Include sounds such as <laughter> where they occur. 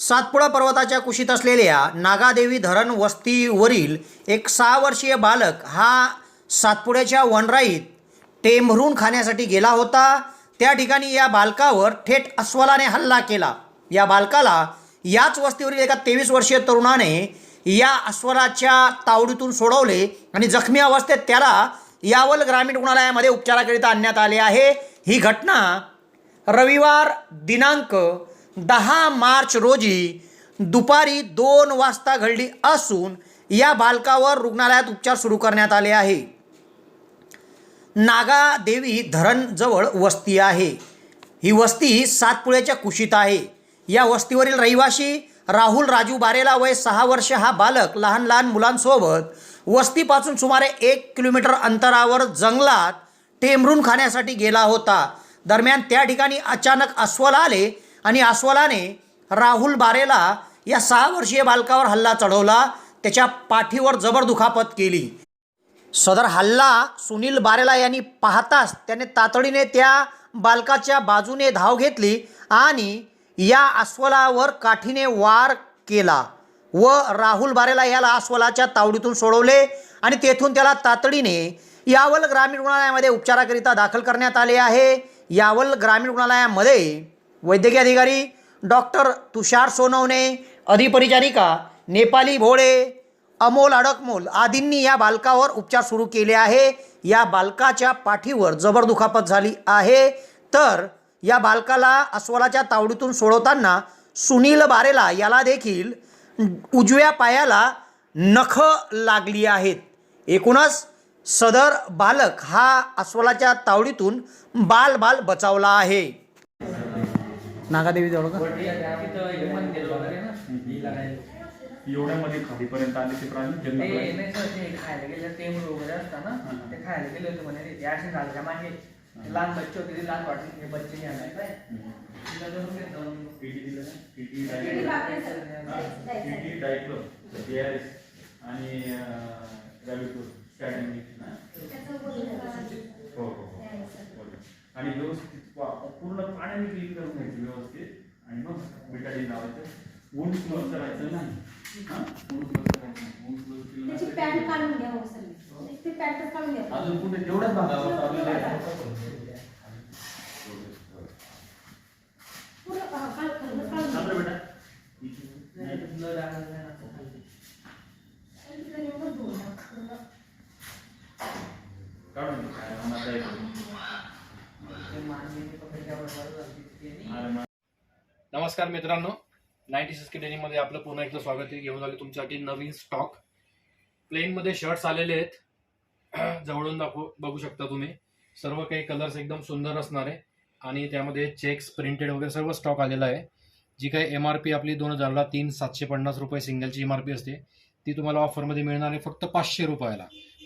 सातपुडा पर्वताच्या कुशीत असलेल्या नागादेवी धरण वस्तीवरील एक सहा वर्षीय बालक हा सातपुड्याच्या वनराईत टेंभरून खाण्यासाठी गेला होता. त्या ठिकाणी या बालकावर थेट अस्वलाने हल्ला केला. या बालकाला याच वस्तीवरील एका तेवीस वर्षीय तरुणाने या अस्वलाच्या तावडीतून सोडवले आणि जखमी अवस्थेत त्याला यावल ग्रामीण रुग्णालयामध्ये उपचाराकरिता आणण्यात आले आहे. ही घटना रविवार दिनांक दहा मार्च रोजी दुपारी दोन वाजता घडली असून या बालकावर रुग्णालयात उपचार सुरू करण्यात आले आहे. नागादेवी धरणजवळ वस्ती आहे. ही वस्ती सातपुळ्याच्या कुशीत आहे. या वस्तीवरील रहिवाशी राहुल राजू बारेला वय सहा वर्ष. हा बालक लहान लहान मुलांसोबत वस्तीपासून सुमारे एक किलोमीटर अंतरावर जंगलात टेमरून खाण्यासाठी गेला होता. दरम्यान त्या ठिकाणी अचानक अस्वल आले आणि अस्वलाने राहुल बारेला या सहा वर्षीय बालकावर हल्ला चढवला. त्याच्या पाठीवर जबर दुखापत केली. सदर हल्ला सुनील बारेला यांनी पाहताच त्याने तातडीने त्या बालकाच्या बाजूने धाव घेतली आणि या अस्वलावर काठीने वार केला व राहुल बारेला याला अस्वलाच्या तावडीतून सोडवले आणि तेथून त्याला तातडीने यावल ग्रामीण रुग्णालयामध्ये उपचाराकरिता दाखल करण्यात आले आहे. यावल ग्रामीण रुग्णालयामध्ये वैद्यकीय अधिकारी डॉक्टर तुषार सोनवणे अधिपरिचारिका नेपाली भोळे अमोल अडकमोल आदींनी या बालकावर उपचार सुरू केले आहे. या बालकाच्या पाठीवर जबर दुखापत झाली आहे. तर या बालकाला अस्वलाच्या तावडीतून सोडवताना सुनील बारेला याला देखील उजव्या पायाला नख लागली आहेत. एकूणच सदर बालक हा अस्वलाच्या तावडीतून बाल बाल बचावला आहे. नागादेवी जवळ का एवढ्यामध्ये खालीपर्यंत आले ते प्राणी ते जंगलात नाही सर ते खायला गेले ते वगैरे असतात ना ते खायला गेले होते म्हणे ते असे झालं मागे. ते लहान बच्चे होते ते लहान वाटले ते बच्चे घ्यायला काय तिला पाण्याने क्लीन करून घ्यायची व्यवस्थित आणि मग बिटाडीन लावायचं ऊन क्लोज करायचं नाही हा। ऊन क्लोज करायचं नाही ऊन क्लोज केलं त्याची पॅन्ट काढून घ्या हो सर ते पॅन्ट काढून घ्या अजून कुठे तेवढ्याच भागावर चाललेलं आहे पूर्ण हा, काढ- काढ- घ्या. बेटा। ते. काढून घे. नमस्कार मित्रांनो नाईन्टी सिक्स डेनीमध्ये आपलं पुन्हा एकदा स्वागत आहे. घेऊन आले तुमच्यासाठी नवीन स्टॉक प्लेनमध्ये शर्ट्स आलेले आहेत. <clears throat> जवळून दाखव बघू शकता तुम्ही. सर्व काही कलर्स एकदम सुंदर असणार आहे. आणि त्यामध्ये चेक्स प्रिंटेड वगैरे सर्व स्टॉक आलेला आहे. जी काही एम आर पी आपली दोन हजारला तीन सातशे पन्नास रुपये सिंगलची एम आर पी असते ती तुम्हाला ऑफरमध्ये मिळणार आहे फक्त पाचशे रुपयाला.